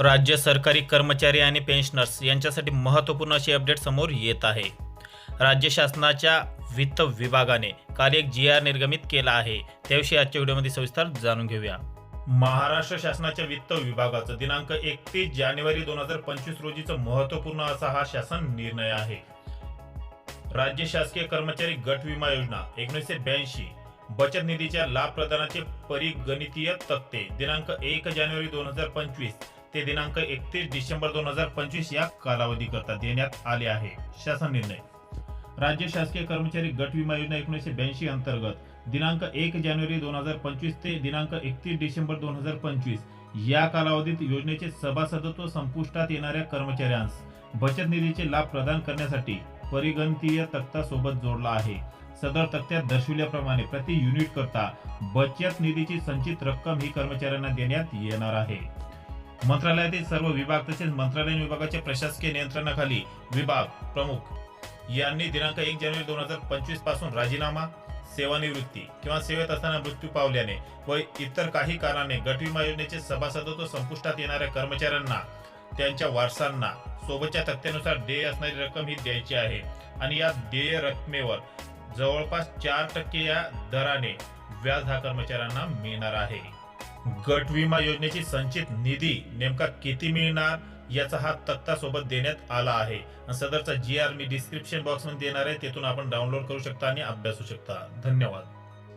राज्य सरकारी कर्मचारी आणि पेन्शनर्स यांच्यासाठी महत्त्वपूर्ण अशी अपडेट समोर येत आहे. राज्य शासनाच्या वित्त विभागाने काल एक जी आर निर्गमित केला आहे. त्याविषयी आजच्या व्हिडिओमध्ये सविस्तर जाणून घेऊया. महाराष्ट्र शासनाच्या वित्त विभागाचं दिनांक एकतीस जानेवारी दोन हजार पंचवीस रोजीचं महत्त्वपूर्ण असा हा शासन निर्णय आहे. राज्य शासकीय कर्मचारी गट विमा योजना एकोणीसशे ब्याऐंशी बचत निधीच्या लाभ प्रदानाचे परिगणितीय तक्ते दिनांक एक जानेवारी दोन हजार पंचवीस ते दिनांक एकतीस डिसेंबर दोन हजार पंचवीस या कालावधीकरता देण्यात आले आहे. शासन निर्णय. राज्य शासकीय कर्मचारी गट विमा योजना एकोणीसशे ब्याऐंशी अंतर्गत दिनांक एक जानेवारी दोन हजार पंचवीस ते दिनांक एकतीस डिसेंबर दोन हजार पंचवीस या कालावधीत योजनेचे सभासदत्व संपुष्टात येणाऱ्या कर्मचाऱ्यांस बचत निधीचे लाभ प्रदान करण्यासाठी परिगणतीय तक्ता सोबत जोडला आहे. सदर तक्त्यात दर्शविल्याप्रमाणे प्रति युनिट करता बचत निधीची संचित रक्कम ही कर्मचाऱ्यांना देण्यात येणार आहे. मंत्रालयातील सर्व विभाग तसेच मंत्रालयीन विभागाच्या प्रशासकीय नियंत्रणाखाली विभाग प्रमुख यांनी दिनांक एक जानेवारी दोन हजार पंचवीसपासून राजीनामा सेवानिवृत्ती किंवा सेवेत असताना मृत्यू पावल्याने व इतर काही कारणाने गट विमा योजनेचे सभासदत्व संपुष्टात येणाऱ्या कर्मचाऱ्यांना त्यांच्या वारसांना सोबतच्या तक्त्यानुसार देय असणारी रक्कम ही द्यायची आहे. आणि या देय रकमेवर जवळपास चार टक्के या दराने व्याज हा कर्मचाऱ्यांना मिळणार आहे. गट विमा योजनेची संचित निधी नेमका किती मिळणार याचा हा तक्ता सोबत देण्यात आला आहे. आणि सदरचा जी आर मी डिस्क्रिप्शन बॉक्समध्ये देणार आहे. तेथून आपण डाउनलोड करू शकता आणि अभ्यासू शकता. धन्यवाद.